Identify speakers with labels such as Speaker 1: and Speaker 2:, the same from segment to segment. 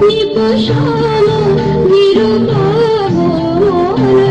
Speaker 1: নিপুষম নিরূপম মোর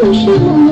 Speaker 1: 你是。